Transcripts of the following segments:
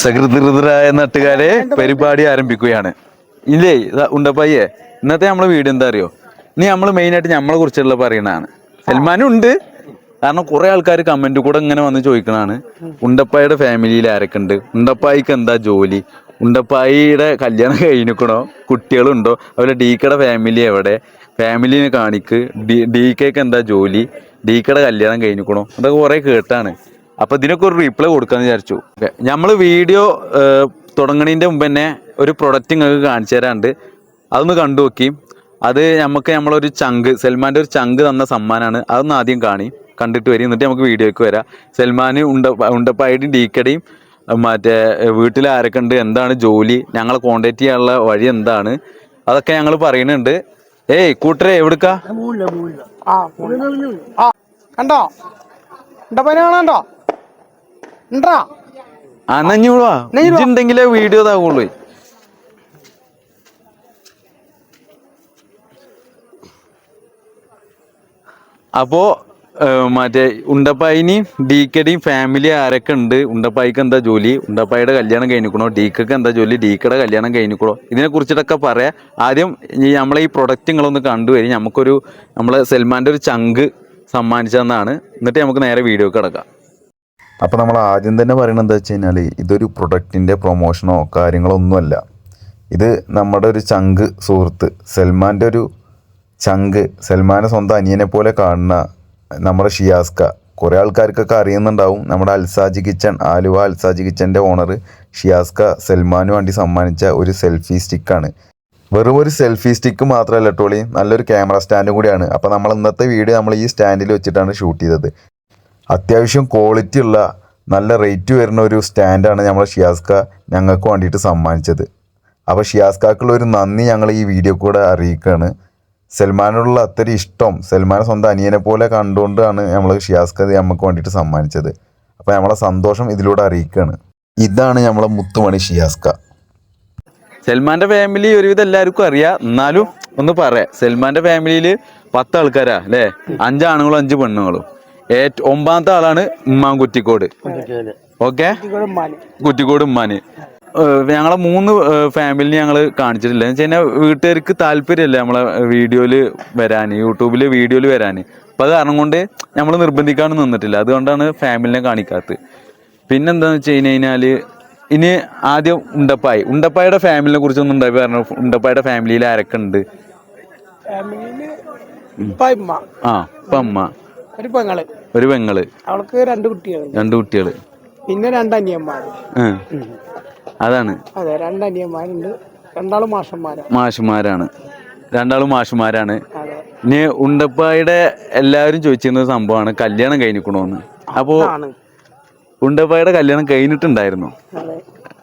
സകൃതൃതരായ നാട്ടുകാരെ പരിപാടി ആരംഭിക്കുകയാണ്. ഇല്ലേ ഉണ്ടപ്പയ്യെ ഇന്നത്തെ നമ്മളെ വീട് എന്താ അറിയോ? ഇനി നമ്മൾ മെയിനായിട്ട് നമ്മളെ കുറിച്ചുള്ള പറയണതാണ് സൽമാനും ഉണ്ട് കാരണം കുറെ ആൾക്കാർ കമന്റ് കൂടെ ഇങ്ങനെ വന്ന് ചോദിക്കണാണ് ഉണ്ടപ്പായുടെ ഫാമിലിയിൽ ആരൊക്കെ ഉണ്ട് ഉണ്ടപ്പായിക്ക് എന്താ ജോലി? ഉണ്ടപ്പായിയുടെ കല്യാണം കഴിഞ്ഞിക്കണോ? കുട്ടികളുണ്ടോ? അതുപോലെ ഡീക്കയുടെ ഫാമിലി എവിടെ? ഫാമിലിനെ കാണിക്ക്. ഡി ഡി കെക്ക് എന്താ ജോലി? ഡീക്കയുടെ കല്യാണം കഴിഞ്ഞിക്കണോ? അതൊക്കെ കുറെ കേട്ടാണ്. അപ്പൊ ഇതിനൊക്കെ ഒരു റീപ്ലൈ കൊടുക്കാന്ന് വിചാരിച്ചു. നമ്മൾ വീഡിയോ തുടങ്ങണതിന്റെ മുമ്പ് തന്നെ ഒരു പ്രൊഡക്റ്റ് നിങ്ങൾക്ക് കാണിച്ചു തരാണ്ട്. അതൊന്ന് കണ്ടു നോക്കി. അത് നമുക്ക് നമ്മളൊരു ചങ്ക് സൽമാന്റെ ഒരു ചങ്ക് തന്ന സമ്മാനമാണ് അതൊന്ന് ആദ്യം കാണി. കണ്ടിട്ട് വരും. എന്നിട്ട് നമുക്ക് വീഡിയോക്ക് വരാം. സൽമാൻ ഉണ്ട ഉണ്ടപ്പായിട്ടും ഡീക്കടയും മറ്റേ വീട്ടിൽ ആരൊക്കെ ഉണ്ട് എന്താണ് ജോലി ഞങ്ങളെ കോണ്ടാക്ട് ചെയ്യാനുള്ള വഴി എന്താണ് അതൊക്കെ ഞങ്ങൾ പറയുന്നുണ്ട്. ഏയ് കൂട്ടരെ എവിടുക്കാ? കണ്ടോ? ഉണ്ടാ ആ നഞ്ഞൂടാ ഇതുണ്ടെങ്കിലേ വീഡിയോ ഇതാവുള്ളൂ. അപ്പോ മറ്റേ ഉണ്ടപ്പായിനി ഡീക്കടി ഫാമിലി ആരൊക്കെ ഉണ്ട്? ഉണ്ടപ്പായിക്ക് എന്താ ജോലി? ഉണ്ടപ്പായുടെ കല്യാണം കഴിഞ്ഞിക്കണോ? ഡീക്കക്ക് എന്താ ജോലി? ഡീക്കയുടെ കല്യാണം കഴിഞ്ഞിക്കണോ? ഇതിനെ കുറിച്ചിട്ടൊക്കെ പറയാം. ആദ്യം നമ്മളെ ഈ പ്രൊഡക്റ്റ് നിങ്ങളൊന്ന് കണ്ടുവരും. നമുക്കൊരു നമ്മളെ സൽമാന്റെ ഒരു ചങ്ക് സമ്മാനിച്ചതെന്നാണ്. എന്നിട്ട് നമുക്ക് നേരെ വീഡിയോ കിടക്കാം. അപ്പോൾ നമ്മൾ ആദ്യം തന്നെ പറയുന്നത് എന്താ വെച്ച് കഴിഞ്ഞാൽ ഇതൊരു പ്രൊഡക്റ്റിന്റെ പ്രൊമോഷനോ കാര്യങ്ങളോ ഒന്നുമല്ല. ഇത് നമ്മുടെ ഒരു ചങ്ക് സുഹൃത്ത് സൽമാന്റെ ഒരു ചങ്ക് സൽമാനെ സ്വന്തം അനിയനെ പോലെ കാണുന്ന നമ്മുടെ ഷിയാസ്ക. കുറേ ആൾക്കാർക്കൊക്കെ അറിയുന്നുണ്ടാവും നമ്മുടെ അൽസാജി കിച്ചൺ ആലുവ അൽസാജി കിച്ചന്റെ ഓണർ ഷിയാസ്ക സൽമാനു വേണ്ടി സമ്മാനിച്ച ഒരു സെൽഫി സ്റ്റിക്കാണ് വെറും ഒരു സെൽഫി സ്റ്റിക്ക് മാത്രമല്ല ടോളി നല്ലൊരു ക്യാമറ സ്റ്റാൻഡും കൂടിയാണ്. അപ്പോൾ നമ്മൾ ഇന്നത്തെ വീഡിയോ നമ്മൾ ഈ സ്റ്റാൻഡിൽ വെച്ചിട്ടാണ് ഷൂട്ട് ചെയ്തത്. അത്യാവശ്യം ക്വാളിറ്റി ഉള്ള നല്ല റേറ്റ് വരുന്ന ഒരു സ്റ്റാൻഡാണ് നമ്മളെ ഷിയാസ്ക ഞങ്ങൾക്ക് വേണ്ടിയിട്ട് സമ്മാനിച്ചത്. അപ്പോൾ ഷിയാസ്കാക്കുള്ള ഒരു നന്ദി ഞങ്ങൾ ഈ വീഡിയോ കൂടെ അറിയിക്കുകയാണ് സൽമാനോടുള്ള അത്ര ഇഷ്ടം സൽമാൻ സ്വന്തം അനിയനെ പോലെ കണ്ടുകൊണ്ടാണ് നമ്മൾ ഷിയാസ്ക നമുക്ക് വേണ്ടിയിട്ട് സമ്മാനിച്ചത്. അപ്പോൾ നമ്മളെ സന്തോഷം ഇതിലൂടെ അറിയിക്കുകയാണ് ഇതാണ് നമ്മളെ മുത്തുമണി ഷിയാസ്ക. സൽമാന്റെ ഫാമിലി ഒരുവിധം എല്ലാവർക്കും അറിയാം. എന്നാലും ഒന്ന് പറയാം സൽമാന്റെ ഫാമിലിയിൽ പത്ത് ആൾക്കാരാ അല്ലേ? അഞ്ചാണുങ്ങളും അഞ്ച് പെണ്ണുങ്ങളും. ഏറ്റ ഒമ്പാമത്തെ ആളാണ് ഉമ്മാൻ കുറ്റിക്കോട്. ഓക്കെ? കുറ്റിക്കോട് ഉമ്മാന്. ഞങ്ങളെ മൂന്ന് ഫാമിലി ഞങ്ങൾ കാണിച്ചിട്ടില്ല. എന്ന് വെച്ച് കഴിഞ്ഞാൽ വീട്ടുകാർക്ക് താല്പര്യമല്ല നമ്മളെ വീഡിയോയിൽ വരാൻ യൂട്യൂബിൽ വീഡിയോയിൽ വരാൻ അപ്പൊ അത് കാരണം കൊണ്ട് നമ്മൾ നിർബന്ധിക്കാനും നിന്നിട്ടില്ല. അതുകൊണ്ടാണ് ഫാമിലിനെ കാണിക്കാത്തത്. പിന്നെന്താന്ന് വെച്ച് കഴിഞ്ഞ് കഴിഞ്ഞാൽ ഇനി ആദ്യം ഉണ്ടപ്പായി. ഉണ്ടപ്പായുടെ ഫാമിലിനെ കുറിച്ചൊന്നും ഉണ്ടായി പറഞ്ഞു? ഉണ്ടപ്പായുടെ ഫാമിലിയിൽ ആരൊക്കെ ഉണ്ട്? ആ ഇപ്പം അമ്മ ഒരു പെങ്ങൾ. ഒരു പെങ്ങൾ. അവൾക്ക് രണ്ട് കുട്ടികളുണ്ട് രണ്ട് കുട്ടികൾ പിന്നെ രണ്ട് അനിയന്മാര്. അതാണ്. അതെ രണ്ട് അനിയന്മാരുണ്ട്. രണ്ടാളും മാഷന്മാരാണ്. മാഷുമാരാണ്. രണ്ടാളും മാഷുമാരാണ്. അതെ. ഇനി ഉണ്ടപ്പായുടെ എല്ലാവരും ചോദിച്ചിരുന്ന സംഭവമാണ് കല്യാണം കഴിഞ്ഞിക്കണോന്ന്. അപ്പോ ഉണ്ടപ്പായുടെ കല്യാണം കഴിഞ്ഞിട്ടുണ്ടായിരുന്നു.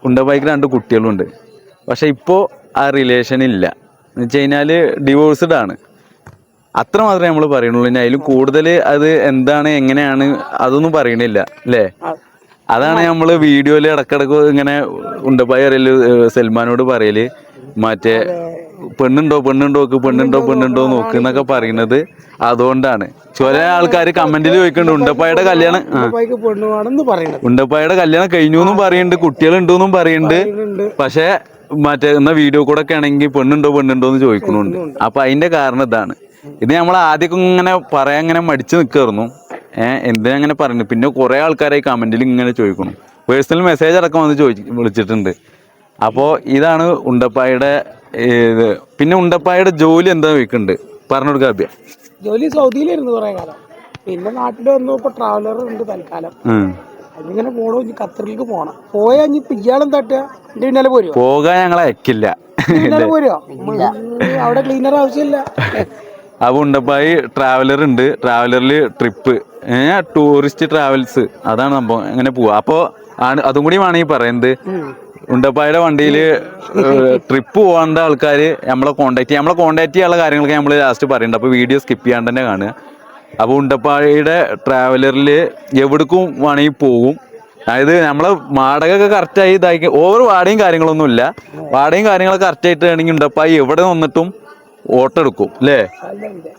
ഉണ്ടപ്പായിക്ക് രണ്ട് കുട്ടികളുണ്ട്. പക്ഷെ ഇപ്പോ ആ റിലേഷൻ ഇല്ല. എന്ന് വെച്ച് കഴിഞ്ഞാൽ ഡിവോഴ്സ്ഡ് ആണ്. അത്ര മാത്രമേ നമ്മൾ പറയുന്നുള്ളൂ. ഇനി അതിലും കൂടുതൽ അത് എന്താണ് എങ്ങനെയാണ് അതൊന്നും പറയണില്ല അല്ലേ? അതാണ് നമ്മൾ വീഡിയോയിൽ ഇടക്കിടക്ക് ഇങ്ങനെ ഉണ്ടപ്പായി അറിയൽ സൽമാനോട് പറയൽ മറ്റേ പെണ്ണുണ്ടോ പെണ്ണുണ്ടോ നോക്ക് പെണ്ണുണ്ടോ പെണ്ണുണ്ടോ നോക്ക് എന്നൊക്കെ പറയുന്നത് അതുകൊണ്ടാണ്. ചില ആൾക്കാർ കമന്റിൽ ചോദിക്കുന്നുണ്ട് ഉണ്ടപ്പായുടെ കല്യാണം ഉണ്ടപ്പായുടെ കല്യാണം കഴിഞ്ഞു എന്നും പറയുന്നുണ്ട് കുട്ടികളുണ്ടോന്നും പറയുന്നുണ്ട് പക്ഷേ പക്ഷെ മറ്റേ എന്നാ വീഡിയോ കൂടെ ഒക്കെ ആണെങ്കിൽ പെണ്ണുണ്ടോ പെണ്ണുണ്ടോ എന്ന് ചോദിക്കുന്നുണ്ട് അപ്പൊ അതിന്റെ കാരണം ഇതാണ്. ഇത് നമ്മൾ ആദ്യമൊക്കെ ഇങ്ങനെ പറയാൻ ഇങ്ങനെ മടിച്ചു നിൽക്കായിരുന്നു ഏഹ് എന്തിനാ അങ്ങനെ പറയുന്നത്? പിന്നെ കുറെ ആൾക്കാരായി കമന്റിൽ ഇങ്ങനെ ചോദിക്കണം പേഴ്സണൽ മെസ്സേജ് അടക്കം വന്ന് ചോദിച്ചു വിളിച്ചിട്ടുണ്ട്. അപ്പോൾ ഇതാണ് ഉണ്ടപ്പായുടെ ഇത്. പിന്നെ ഉണ്ടപ്പായുടെ ജോലി എന്താ ചോദിക്കുന്നുണ്ട് പറഞ്ഞു കൊടുക്കുക അഭ്യ ജോലി സൗദിയിലായിരുന്നു കുറെ കാലം. പിന്നെ നാട്ടിൽ വന്നു ഇപ്പൊ ട്രാവലർ ഉണ്ട് തൽക്കാലം. അതിങ്ങനെ പോണോ ഇനി ഖത്തറിലേക്ക് പോണം. പോയാ ഇനി ഇപ്പൊ ഇയാളും തട്ടുക എന്റെ പിന്നാലെ പോരുവോ? പോകാൻ ഞങ്ങളെ അയക്കില്ല. പിന്നാലെ അവിടെ ക്ലീനർ ആവശ്യമില്ല. അപ്പൊ ഉണ്ടപ്പായി ട്രാവലർ ഉണ്ട്. ട്രാവലറിൽ ട്രിപ്പ് ടൂറിസ്റ്റ് ട്രാവൽസ് അതാണ് സംഭവം. അങ്ങനെ പോവാ. അപ്പോ ആണ് അതും കൂടി വേണമെങ്കിൽ പറയുന്നത് ഉണ്ടപ്പായുടെ വണ്ടിയിൽ ട്രിപ്പ് പോകേണ്ട ആൾക്കാർ നമ്മളെ കോണ്ടാക്ട് ചെയ്യാം. നമ്മളെ കോണ്ടാക്ട് ചെയ്യാനുള്ള കാര്യങ്ങളൊക്കെ നമ്മൾ ലാസ്റ്റ് പറയുന്നുണ്ട് അപ്പോൾ വീഡിയോ സ്കിപ്പ് ചെയ്യാണ്ട് തന്നെ കാണുക. അപ്പോൾ ഉണ്ടപ്പായുടെ ട്രാവലറിൽ എവിടേക്കും വേണമെങ്കിൽ പോകും അതായത് നമ്മളെ വാടകയൊക്കെ കറക്റ്റായി ഇതാക്കി. ഓവർ വാടയും കാര്യങ്ങളൊന്നുമില്ല. വാടകയും കാര്യങ്ങളൊക്കെ കറക്റ്റായിട്ട് വേണമെങ്കിൽ ഉണ്ടപ്പായി എവിടെ നിന്നിട്ടും ഓട്ടോ എടുക്കും അല്ലേ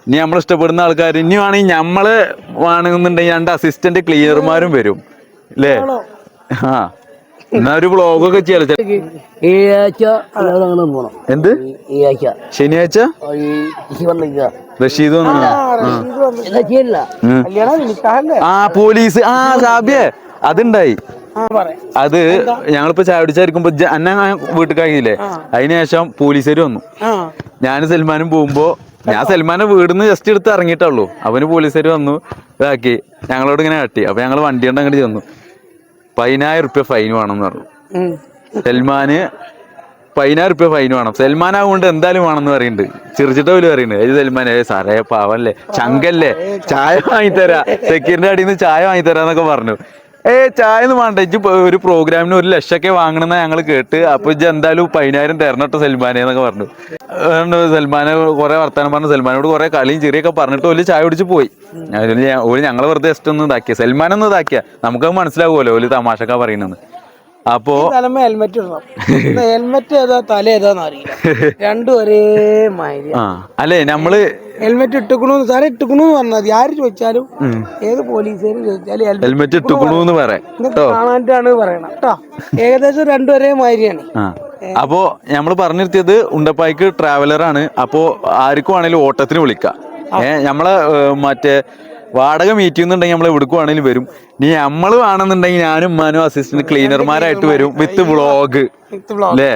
ഇനി നമ്മൾ ഇഷ്ടപ്പെടുന്ന ആൾക്കാർ ഇനി വേണമെങ്കിൽ നമ്മൾ വേണമെന്നുണ്ടെങ്കിൽ രണ്ട് അസിസ്റ്റന്റ് ക്ലിയർമാരും വരും അല്ലേ ആ എന്നാ ഒരു ബ്ലോഗ് ചെയ്യാലോ ചെ- ഈ ആഴ്ച എല്ലാവരും അങ്ങനെ പോണം. എന്ത്? ശനിയാഴ്ച? റഷീദ് ആ പോലീസ്. ആ സാബിയെ അതുണ്ടായി. അത് ഞങ്ങളിപ്പോ ചായ കുടിച്ചായിരിക്കുമ്പോ അന്ന വീട്ടിൽ കഴിഞ്ഞില്ലേ? അതിനുശേഷം പോലീസുകാർ വന്നു. ഞാൻ സൽമാനും പോകുമ്പോ ഞാൻ സൽമാനെ വീടിന്ന് ജസ്റ്റ് എടുത്ത് ഇറങ്ങിയിട്ടുള്ളൂ അവന് പോലീസുകാർ വന്നു ഇതാക്കി ഞങ്ങളോട് ഇങ്ങനെ കാട്ടി. അപ്പൊ ഞങ്ങൾ വണ്ടി കൊണ്ട് അങ്ങോട്ട് ചെന്നു. പതിനായിരം റുപ്യ ഫൈൻ വേണമെന്ന് പറഞ്ഞു. സൽമാന് പതിനായിരം റുപ്യ ഫൈൻ വേണം. സൽമാൻ ആവുകൊണ്ട് എന്തായാലും എന്ന് പറയുന്നുണ്ട് ചിരിച്ചിട്ട് പോലും പറയുന്നുണ്ട് ഏത് സൽമാൻ ഏ സാറേ പാവല്ലേ? ചങ്കല്ലേ? ചായ വാങ്ങിത്തരാ. സെക്യൂരിന്റെ അടിയിൽ നിന്ന് ചായ വാങ്ങിത്തരാന്നൊക്കെ പറഞ്ഞു. ഏ ചായ ഒന്നും വേണ്ട. ഇജ്ജ് ഒരു പ്രോഗ്രാമിന് ഒരു ലക്ഷമൊക്കെ വാങ്ങണമെന്ന് ഞങ്ങൾ കേട്ട്. അപ്പൊ ഇജ്ജ് എന്തായാലും പതിനായിരം തരണട്ടോ സൽമാനെ എന്നൊക്കെ പറഞ്ഞു. അതുകൊണ്ട് സൽമാനെ കുറെ വർത്താനം പറഞ്ഞു. സൽമാനോട് കുറെ കളിയും ചെറിയൊക്കെ പറഞ്ഞിട്ട് ഒരു ചായ കുടിച്ച് പോയി. ഓൽ ഞങ്ങൾ വെറുതെ ജസ്റ്റ് ഒന്ന് ഇതാക്കിയ. സൽമാനൊന്നും ഇതാക്കിയ. നമുക്കത് മനസ്സിലാവുമല്ലോ ഒരു തമാശക്ക പറയുന്നത് അപ്പോ തലമ ഹെൽമെറ്റ് ഇടണം. ഹെൽമെറ്റ് ഏതാ തല ഏതാന്ന് അറിയില്ല. രണ്ടും ഒരേ മാതിരി. അല്ലെ നമ്മൾ ഹെൽമെറ്റ് ഇട്ടുക്കണു സാറേ ഇട്ടുക്കണു പറഞ്ഞാൽ ആര് ചോദിച്ചാലും? ഏത് പോലീസുകാരും ചോദിച്ചാലും ഹെൽമെറ്റ് ഇട്ടുക്കണു എന്ന് പറയാം ഇത് കാണാനായിട്ടാണ് പറയണം കേട്ടോ? ഏകദേശം രണ്ടും ഒരേ മാതിരിയാണ്. അപ്പോ നമ്മൾ പറഞ്ഞു നിർത്തിയത് ഉണ്ടപ്പായിക്ക് ട്രാവലർ ആണ്. അപ്പോ ആർക്കും ആണെങ്കിലും ഓട്ടത്തിന് വിളിക്കാം. ഏഹ് നമ്മളെ മറ്റേ വാടക മീറ്റിംഗ് ഉണ്ടെങ്കിൽ നമ്മൾ എവിടേക്ക് വേണമെങ്കിലും വരും. നീ നമ്മൾ വേണമെന്നുണ്ടെങ്കിൽ ഞാനും ഉമ്മാനും അസിസ്റ്റന്റ് ക്ലീനർമാരായിട്ട് വരും വിത്ത് ബ്ലോഗ്. അല്ലേ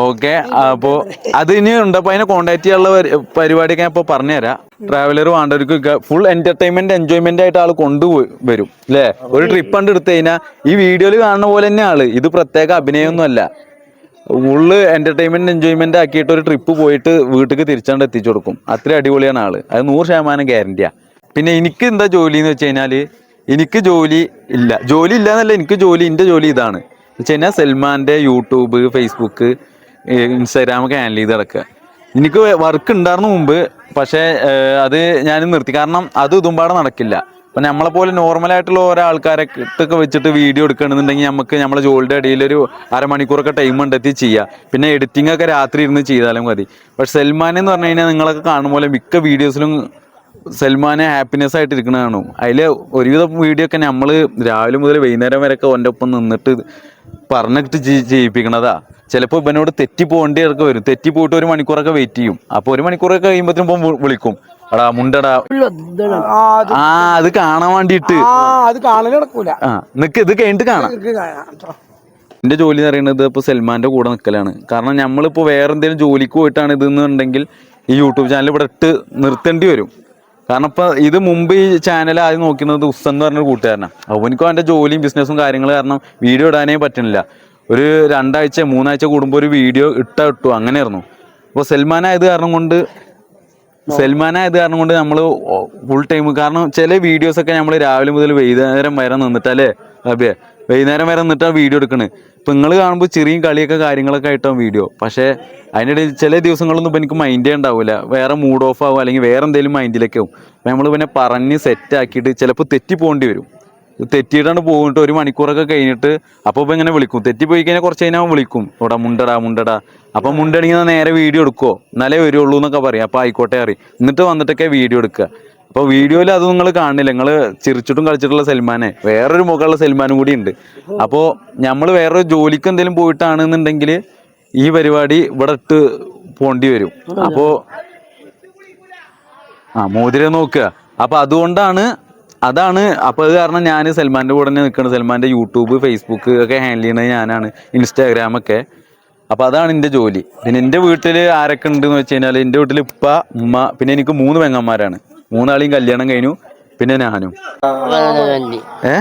ഓക്കെ അപ്പോ അത് ഇനി ഉണ്ടപ്പോ അതിനെ കോണ്ടാക്ട് ചെയ്യാനുള്ള പരി- പരിപാടിയൊക്കെ ഞാൻ ഇപ്പൊ പറഞ്ഞുതരാം. ട്രാവലർ വേണ്ടവർക്ക് ഫുൾ എന്റർടൈൻമെന്റ് എൻജോയ്മെന്റ് ആയിട്ട് ആൾ കൊണ്ടുപോയി വരും. അല്ലേ ഒരു ട്രിപ്പ് കണ്ട് എടുത്തു കഴിഞ്ഞാൽ ഈ വീഡിയോയിൽ കാണുന്ന പോലെ തന്നെ ആൾ. ഇത് പ്രത്യേക അഭിനയമൊന്നും അല്ല ഫുള്ള് എന്റർടൈൻമെന്റ് എൻജോയ്മെന്റ് ആക്കിയിട്ട് ഒരു ട്രിപ്പ് പോയിട്ട് വീട്ടിലേക്ക് തിരിച്ചാണ്ട് എത്തിച്ചു കൊടുക്കും. അത്ര അടിപൊളിയാണ് ആൾ. അത് നൂറ് ശതമാനം ഗ്യാരണ്ടിയാ പിന്നെ എനിക്ക് എന്താ ജോലി എന്ന് വെച്ച് കഴിഞ്ഞാൽ എനിക്ക് ജോലി ഇല്ല. ജോലി ഇല്ല എന്നല്ല എനിക്ക് ജോലി എന്റെ ജോലി ഇതാണ്. വെച്ച് കഴിഞ്ഞാൽ സൽമാന്റെ യൂട്യൂബ് ഫേസ്ബുക്ക് ഇൻസ്റ്റാഗ്രാം ഒക്കെ ഹാൻഡിൽ ചെയ്ത് നടക്കുക എനിക്ക് വർക്ക് ഉണ്ടായിരുന്നു മുമ്പ് പക്ഷേ അത് ഞാൻ നിർത്തി. കാരണം അത് ഇതുമ്പാടെ നടക്കില്ല. അപ്പൊ നമ്മളെ പോലെ നോർമൽ ആയിട്ടുള്ള ഓരോ ആൾക്കാരെ ഇട്ടൊക്കെ വെച്ചിട്ട് വീഡിയോ എടുക്കണമെന്നുണ്ടെങ്കിൽ നമുക്ക് നമ്മളെ ജോലിയുടെ ഇടയിൽ ഒരു അരമണിക്കൂറൊക്കെ ടൈം കണ്ടെത്തി ചെയ്യാം. പിന്നെ എഡിറ്റിംഗ് ഒക്കെ രാത്രി ഇരുന്ന് ചെയ്താലും മതി. പക്ഷെ സൽമാൻ എന്ന് പറഞ്ഞു കഴിഞ്ഞാൽ നിങ്ങളൊക്കെ കാണുമ്പോൾ മിക്ക വീഡിയോസിലും സൽമാനെ ഹാപ്പിനെസ് ആയിട്ട് ഇരിക്കണ കാണും. അതിൽ ഒരുവിധ വീഡിയോ ഒക്കെ നമ്മൾ രാവിലെ മുതൽ വൈകുന്നേരം വരെ ഒക്കെ ഓന്റെ ഒപ്പം നിന്നിട്ട് പറഞ്ഞിട്ട് ചെയ്- ചെയ്യിപ്പിക്കണതാ ചിലപ്പോൾ ഇവനോട് തെറ്റി പോകേണ്ടിയൊക്കെ വരും. തെറ്റി പോയിട്ട് ഒരു മണിക്കൂറൊക്കെ വെയിറ്റ് ചെയ്യും. അപ്പോൾ ഒരു മണിക്കൂറൊക്കെ കഴിയുമ്പോഴത്തേനും പോകുമ്പോൾ വിളിക്കും. എടാ മുണ്ടടാ. ആ അത് കാണാൻ വേണ്ടിയിട്ട്. ആ നിക്ക് ഇത് കഴിഞ്ഞിട്ട് കാണാം. എന്റെ എന്റെ ജോലി എന്ന് പറയുന്നത് ഇപ്പോൾ സൽമാന്റെ കൂടെ നിൽക്കലാണ് കാരണം നമ്മളിപ്പോൾ വേറെ എന്തെങ്കിലും ജോലിക്ക് പോയിട്ടാണ് ഇതെന്നുണ്ടെങ്കിൽ ഈ യൂട്യൂബ് ചാനൽ ഇവിടെ ഇട്ട് നിർത്തേണ്ടി വരും. കാരണം ഇപ്പൊ ഇത് മുമ്പ് ഈ ചാനൽ ആദ്യം നോക്കുന്നത് ഉസ്സൻ എന്ന് പറഞ്ഞൊരു കൂട്ടുകാരനാണ് അവനിക്കും അവന്റെ ജോലിയും ബിസിനസ്സും കാര്യങ്ങൾ കാരണം വീഡിയോ ഇടാനേ പറ്റണില്ല. ഒരു രണ്ടാഴ്ച മൂന്നാഴ്ച കൂടുമ്പോൾ ഒരു വീഡിയോ ഇട്ട ഇട്ടു അങ്ങനെയായിരുന്നു. അപ്പോൾ ആയത് കാരണം കൊണ്ട് സൽമാൻ ആയത് കാരണം കൊണ്ട് നമ്മൾ ഫുൾ ടൈം കാരണം ചില വീഡിയോസ് ഒക്കെ നമ്മൾ രാവിലെ മുതൽ വൈകുന്നേരം വരെ നിന്നിട്ടല്ലേ അബിയെ വൈകുന്നേരം വരെ നിന്നിട്ടാണ് വീഡിയോ എടുക്കണേ. ഇപ്പൊ നിങ്ങൾ കാണുമ്പോൾ ചെറിയ കളിയൊക്കെ കാര്യങ്ങളൊക്കെ ആയിട്ടാണ് വീഡിയോ പക്ഷേ അതിനിടയിൽ ചില ദിവസങ്ങളൊന്നും ഇപ്പൊ എനിക്ക് മൈൻഡേ ഉണ്ടാവില്ല വേറെ മൂഡ് ഓഫ് ആവും അല്ലെങ്കിൽ വേറെ എന്തെങ്കിലും മൈൻഡിലൊക്കെ ആവും. അപ്പൊ നമ്മൾ പിന്നെ പറഞ്ഞ് സെറ്റ് ആക്കിയിട്ട് ചിലപ്പോൾ തെറ്റി പോകേണ്ടി വരും. തെറ്റിയിട്ടാണ് പോയിട്ട് ഒരു മണിക്കൂറൊക്കെ കഴിഞ്ഞിട്ട് അപ്പോൾ ഇപ്പൊ ഇങ്ങനെ വിളിക്കും. തെറ്റി പോയി കഴിഞ്ഞാൽ കുറച്ച് കഴിഞ്ഞാൽ വിളിക്കും. ഇവിടെ മുണ്ടടാ മുണ്ടടാ. അപ്പൊ മുണ്ടണെങ്കിൽ നേരെ വീഡിയോ എടുക്കുമോ എന്നാലേ വരുള്ളൂ എന്നൊക്കെ പറയും. അപ്പോൾ ആയിക്കോട്ടെ അറിയും എന്നിട്ട് വന്നിട്ടൊക്കെ വീഡിയോ എടുക്കുക. അപ്പൊ വീഡിയോയിൽ അത് നിങ്ങൾ കാണുന്നില്ല നിങ്ങൾ ചിരിച്ചിട്ടും കളിച്ചിട്ടുള്ള സൽമാനെ. വേറൊരു മുഖമുള്ള സൽമാനും കൂടി ഉണ്ട്. അപ്പോൾ നമ്മൾ വേറൊരു ജോലിക്ക് എന്തെങ്കിലും പോയിട്ടാണെന്നുണ്ടെങ്കിൽ ഈ പരിപാടി ഇവിടെ ഇട്ട് പോണ്ടി വരും. അപ്പോൾ ആ മോതിരം നോക്കുക. അപ്പൊ അതുകൊണ്ടാണ് അതാണ് അപ്പൊ അത് കാരണം ഞാൻ സൽമാന്റെ കൂടെ തന്നെ നിൽക്കുന്നത് സൽമാന്റെ യൂട്യൂബ് ഫേസ്ബുക്ക് ഒക്കെ ഹാൻഡിൽ ചെയ്യുന്നത് ഞാനാണ്. ഇൻസ്റ്റാഗ്രാം ഒക്കെ. അപ്പൊ അതാണ് എന്റെ ജോലി. പിന്നെ എന്റെ വീട്ടിൽ ആരൊക്കെ ഉണ്ട് എന്ന് വെച്ച് കഴിഞ്ഞാൽ എന്റെ വീട്ടിൽ ഉപ്പ ഉമ്മ പിന്നെ എനിക്ക് മൂന്ന് പെങ്ങന്മാരാണ്. മൂന്നാളെയും കല്യാണം കഴിഞ്ഞു. പിന്നെ ഞാനും. ഏ?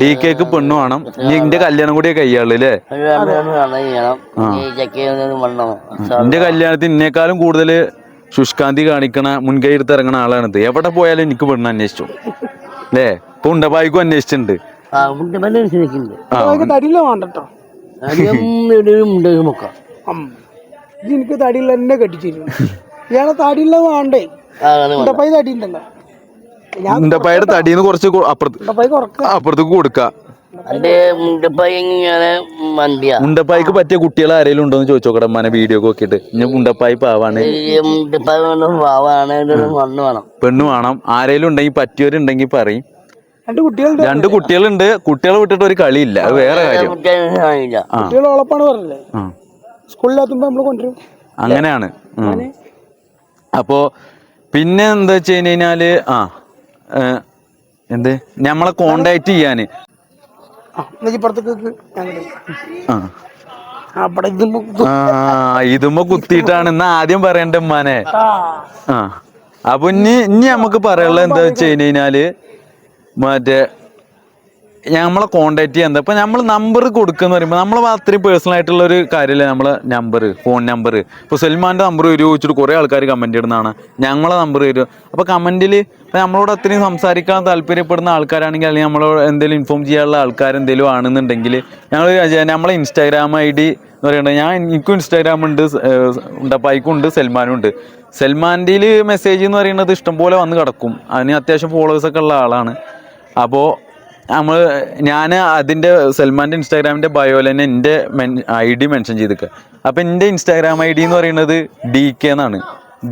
ഡി കെക്ക് പെണ്ണു വേണം നിന്റെ കല്യാണം കൂടി കയ്യാളല്ലേ നിന്റെ കല്യാണത്തിന് എന്നെക്കാളും കൂടുതൽ ശുഷ്കാന്തി കാണിക്കണ മുൻകൈ എടുത്ത് ഇറങ്ങണ ആളാണിത്. എവിടെ പോയാലും എനിക്ക് പെണ്ണ് അന്വേഷിച്ചു. അല്ലേ? ഇപ്പൊ ഉണ്ടപ്പായിക്കും അന്വേഷിച്ചിട്ടുണ്ട്. വേണ്ട ഇത് എനിക്ക് തടി തന്നെ കെട്ടിച്ചിരുന്നു ഇയാളെ തടിയുള്ള വേണ്ടേ? ഉണ്ടപ്പായി തടി ഉണ്ടല്ലോ ഉണ്ടപ്പായുടെ തടിന്ന് കുറച്ച് അപ്പുറത്ത് ഉണ്ടപ്പായി അപ്പുറത്തേക്ക് കൊടുക്ക. ഉണ്ടപ്പായിക്ക് പറ്റിയ കുട്ടികൾ ആരെങ്കിലും ഉണ്ടോ എന്ന് ചോദിച്ചോക്കട്ടെ അമ്മനെ വീഡിയോ നോക്കിട്ട് ഇനി മുണ്ടപ്പായി പാവാണ്. പെണ്ണ് വേണം. ആരെങ്കിലും ഉണ്ടെങ്കിൽ പറ്റിയവരുണ്ടെങ്കിൽ പറയും. രണ്ട് കുട്ടികളുണ്ട്. രണ്ട് കുട്ടികളുണ്ട്. കുട്ടികളെ വിട്ടിട്ട് ഒരു കളിയില്ല. അത് വേറെ കാര്യം. കുട്ടികളെ കാണില്ല ആ കുട്ടികൾ ഉളപ്പാണ് പറഞ്ഞല്ലേ കൊണ്ടുവരും. അങ്ങനെയാണ്. അപ്പോ പിന്നെ എന്താ വെച്ച് കഴിഞ്ഞ് കഴിഞ്ഞാൽ ആ എന്ത്? നമ്മളെ കോണ്ടാക്ട് ചെയ്യാന്. ഇതുമ്പോ കുത്തിയിട്ടാണ്. ഇന്ന് ആദ്യം പറയണ്ട ഉമ്മാനെ? ആ. അപ്പൊ ഇനി ഇനി നമുക്ക് പറയാനുള്ളത് എന്താ വെച്ച് കഴിഞ്ഞ് കഴിഞ്ഞാൽ മറ്റേ നമ്മളെ കോണ്ടാക്ട് ചെയ്യാൻ എന്താ? ഇപ്പൊ നമ്മൾ നമ്പർ കൊടുക്കുന്ന പറയുമ്പോൾ നമ്മൾ അത്രയും പേഴ്സണൽ ആയിട്ടുള്ള ഒരു കാര്യമല്ലേ നമ്മളെ നമ്പർ ഫോൺ നമ്പർ ഇപ്പൊ സൽമാന്റെ നമ്പർ വരുമോ കുറെ ആൾക്കാർ കമന്റ് ഇടുന്നതാണ്. ഞങ്ങളെ നമ്പർ വരും. അപ്പോൾ ഇപ്പൊ നമ്മളോട് അത്രയും സംസാരിക്കാൻ താല്പര്യപ്പെടുന്ന ആൾക്കാരാണെങ്കിൽ അല്ലെങ്കിൽ നമ്മളോട് എന്തെങ്കിലും ഇൻഫോം ചെയ്യാനുള്ള ആൾക്കാർ എന്തെങ്കിലും ആണെന്നുണ്ടെങ്കിൽ ഞങ്ങൾ നമ്മളെ ഇൻസ്റ്റാഗ്രാം ഐ ഡി എന്ന് പറയുന്നത് ഞാൻ എനിക്കും ഇൻസ്റ്റാഗ്രാം ഉണ്ട് ഉണ്ട്. ഉണ്ടപ്പായിക്കും ഉണ്ട് സൽമാനും ഉണ്ട്. സൽമാന്റെ മെസ്സേജ് എന്ന് പറയുന്നത് ഇഷ്ടംപോലെ വന്ന് കിടക്കും. അതിന് അത്യാവശ്യം ഫോളോവേഴ്സ് ഒക്കെ ഉള്ള ആളാണ്. അപ്പോൾ നമ്മൾ ഞാൻ അതിന്റെ സൽമാന്റെ ഇൻസ്റ്റാഗ്രാമിന്റെ ബയോയിൽ തന്നെ എന്റെ ഐ ഡി മെൻഷൻ ചെയ്തിക്കുക അപ്പം എന്റെ ഇൻസ്റ്റാഗ്രാം ഐ ഡി എന്ന് പറയുന്നത് ഡി കെ എന്നാണ്.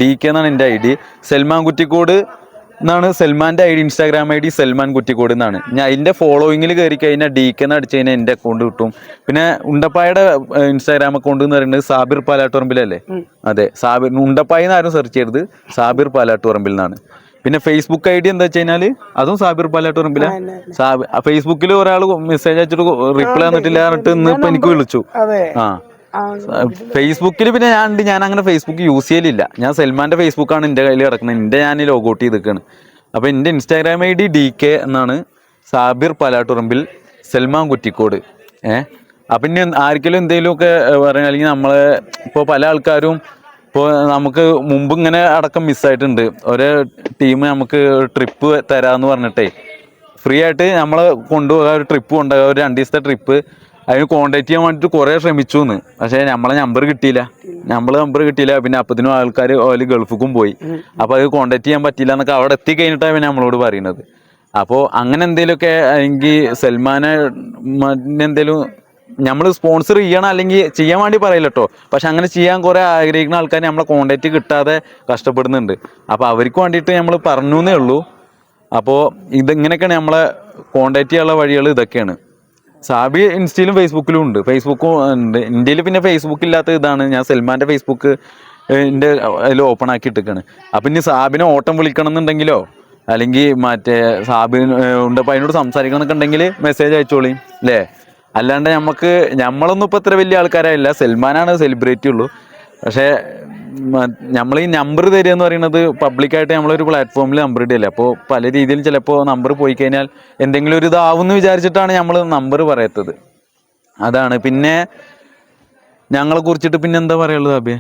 ഡി കെ എന്നാണ് എന്റെ ഐ ഡി സൽമാൻ കുറ്റിക്കോട് എന്നാണ് സൽമാന്റെ I D Instagram I D Salman Kuttikode എന്നാണ്. ഞാൻ അതിന്റെ ഫോളോയിങ്ങിൽ കയറി കഴിഞ്ഞാൽ ഡി കെ എന്ന് അടിച്ച് കഴിഞ്ഞാൽ എന്റെ അക്കൗണ്ട് കിട്ടും. പിന്നെ ഉണ്ടപ്പായുടെ ഇൻസ്റ്റാഗ്രാം അക്കൗണ്ട് എന്ന് പറയുന്നത് സാബിർ പാലാട്ടുറമ്പിലല്ലേ അതെ സാബിർ ഉണ്ടപ്പായി എന്ന് ആരും സെർച്ച് ചെയ്യരുത്. സാബിർ പാലാട്ടുറമ്പിൽ നിന്നാണ്. പിന്നെ ഫേസ്ബുക്ക് ഐ ഡി എന്താ വെച്ച് കഴിഞ്ഞാൽ അതും സാബിർ പാലായിട്ട് പറമ്പില്ല ഫേസ്ബുക്കിൽ ഒരാൾ മെസ്സേജ് അയച്ചിട്ട് റിപ്ലൈ തന്നിട്ടില്ല പറഞ്ഞിട്ട് ഇന്ന് ഇപ്പൊ എനിക്ക് വിളിച്ചു. ആ. ഫേസ്ബുക്കിൽ പിന്നെ ഞാൻ ഉണ്ട്. ഞാൻ അങ്ങനെ ഫേസ്ബുക്ക് യൂസ് ചെയ്യലില്ല. ഞാൻ സൽമാന്റെ ഫേസ്ബുക്കാണ് എന്റെ കയ്യിൽ കിടക്കുന്നത്. എന്റെ ഞാൻ ലോഗ് ഔട്ട് ചെയ്തിരിക്കുകയാണ് അപ്പൊ എന്റെ Instagram I D D K എന്നാണ് സാബിർ പാലാട്ടുറമ്പിൽ സൽമാൻ കുറ്റിക്കോട്. ഏഹ് അപ്പം ഇനി ആർക്കെങ്കിലും എന്തെങ്കിലുമൊക്കെ പറയുക അല്ലെങ്കിൽ നമ്മളെ ഇപ്പോൾ പല ആൾക്കാരും ഇപ്പോൾ നമുക്ക് മുമ്പ് ഇങ്ങനെ അടക്കം മിസ്സായിട്ടുണ്ട് ഒരു ടീം നമുക്ക് ട്രിപ്പ് തരാമെന്ന് പറഞ്ഞിട്ടേ. ഫ്രീ ആയിട്ട് നമ്മളെ കൊണ്ടുപോകാൻ ഒരു ട്രിപ്പ് കൊണ്ടുപോകാൻ ഒരു രണ്ട് ദിവസത്തെ ട്രിപ്പ് അതിന് കോണ്ടാക്ട് ചെയ്യാൻ വേണ്ടിയിട്ട് കുറേ ശ്രമിച്ചു എന്ന് പക്ഷേ നമ്മളെ നമ്പർ കിട്ടിയില്ല. നമ്മൾ നമ്പർ കിട്ടിയില്ല. പിന്നെ അപ്പത്തിനും ആൾക്കാർ ഓൽ ഗൾഫിക്കും പോയി. അപ്പോൾ അത് കോണ്ടാക്ട് ചെയ്യാൻ പറ്റില്ല എന്നൊക്കെ അവിടെ എത്തി കഴിഞ്ഞിട്ടാണ് പിന്നെ നമ്മളോട് പറയുന്നത്. അപ്പോൾ അങ്ങനെ എന്തെങ്കിലുമൊക്കെ അല്ലെങ്കിൽ സൽമാനെ എന്തെങ്കിലും നമ്മൾ സ്പോൺസർ ചെയ്യണം അല്ലെങ്കിൽ ചെയ്യാൻ വേണ്ടി പറയില്ല കേട്ടോ പക്ഷെ അങ്ങനെ ചെയ്യാൻ കുറേ ആഗ്രഹിക്കുന്ന ആൾക്കാർ നമ്മളെ കോണ്ടാക്ട് കിട്ടാതെ കഷ്ടപ്പെടുന്നുണ്ട്. അപ്പോൾ അവർക്ക് വേണ്ടിയിട്ട് നമ്മൾ പറഞ്ഞു എന്നേ ഉള്ളൂ അപ്പോൾ ഇതിങ്ങനെയൊക്കെയാണ് നമ്മളെ കോണ്ടാക്ട് ചെയ്യാനുള്ള വഴികൾ ഇതൊക്കെയാണ്. സാബി ഇൻസ്റ്റയിലും ഫേസ്ബുക്കിലും ഉണ്ട്. ഫേസ്ബുക്കും ഉണ്ട്. ഇന്ത്യയിൽ പിന്നെ ഫേസ്ബുക്ക് ഇല്ലാത്ത ഇതാണ്. ഞാൻ സൽമാന്റെ ഫേസ്ബുക്ക് എന്റെ അതിൽ ഓപ്പൺ ആക്കി ഇട്ടിക്കാണ് അപ്പം ഇനി സാബിനെ ഓട്ടം വിളിക്കണം എന്നുണ്ടെങ്കിലോ അല്ലെങ്കിൽ മറ്റേ സാബിന് ഉണ്ടപ്പോൾ അതിനോട് സംസാരിക്കണം ഉണ്ടെങ്കിൽ മെസ്സേജ് അയച്ചോളി. അല്ലേ അല്ലാണ്ട് നമുക്ക് നമ്മളൊന്നും ഇപ്പോൾ ഇത്ര വലിയ ആൾക്കാരായില്ല. സൽമാനാണ് സെലിബ്രിറ്റി ഉള്ളൂ. പക്ഷേ നമ്മൾ ഈ നമ്പർ തരിക എന്ന് പറയുന്നത് പബ്ലിക്കായിട്ട് നമ്മളൊരു പ്ലാറ്റ്ഫോമിൽ നമ്പർ ഇടില്ല? അപ്പോൾ പല രീതിയിൽ ചിലപ്പോൾ നമ്പർ പോയി കഴിഞ്ഞാൽ എന്തെങ്കിലും ഒരു ഇതാവുമെന്ന് വിചാരിച്ചിട്ടാണ് നമ്മൾ നമ്പർ പറയത്തത്. അതാണ്. പിന്നെ ഞങ്ങളെ കുറിച്ചിട്ട് പിന്നെ എന്താ പറയുള്ളത് അബിയ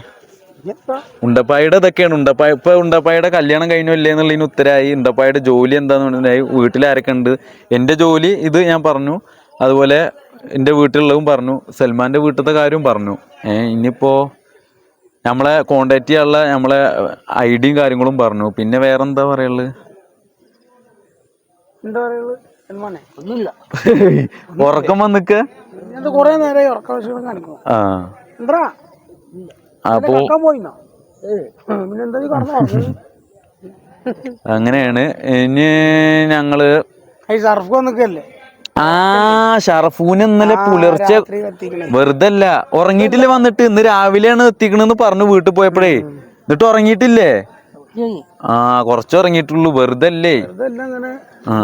ഇനിയെന്താ? ഉണ്ടപ്പായുടെ ഇതൊക്കെയാണ്. ഉണ്ടപ്പായ ഇപ്പൊ ഉണ്ടപ്പായുടെ കല്യാണം കഴിഞ്ഞോ ഇല്ലേ എന്നുള്ളതിന് ഉത്തരായി. ഉണ്ടപ്പായുടെ ജോലി എന്താന്ന് പറഞ്ഞാൽ വീട്ടിൽ ആരൊക്കെ ഉണ്ട്? എന്റെ ജോലി ഇത് ഞാൻ പറഞ്ഞു. അതുപോലെ എന്റെ വീട്ടിലുള്ളതും പറഞ്ഞു. സൽമാന്റെ വീട്ടിലത്തെ കാര്യവും പറഞ്ഞു. ഇനിയിപ്പോൾ ഇനിയിപ്പോ നമ്മളെ കോണ്ടാക്ട് ചെയ്യാനുള്ള നമ്മളെ ഐ ഡിയും കാര്യങ്ങളും പറഞ്ഞു. പിന്നെ വേറെ എന്താ പറയുള്ളത് എന്താ പറയുള്ളത് സൽമാനെ. ഒന്നുമില്ല. ഉറക്കം വന്നിക്ക്? കൊറേ നേരമായി കാണിക്കും എന്താ? അപ്പോ അങ്ങനെയാണ്. ഇനി ഞങ്ങൾ സർഫ് വന്നിക്കല്ലേ? ആ ഷറഫൂന് ഇന്നലെ പുലർച്ചെ വെറുതെ അല്ല ഉറങ്ങിയിട്ടില്ല വന്നിട്ട്? ഇന്ന് രാവിലെയാണ് എത്തിക്കണെന്ന് പറഞ്ഞു വീട്ടിൽ പോയപ്പോഴേ. എന്നിട്ട് ഉറങ്ങിയിട്ടില്ലേ? ആ കുറച്ച് ഉറങ്ങിയിട്ടുള്ളൂ വെറുതെ അല്ലേ അങ്ങനെ ആ.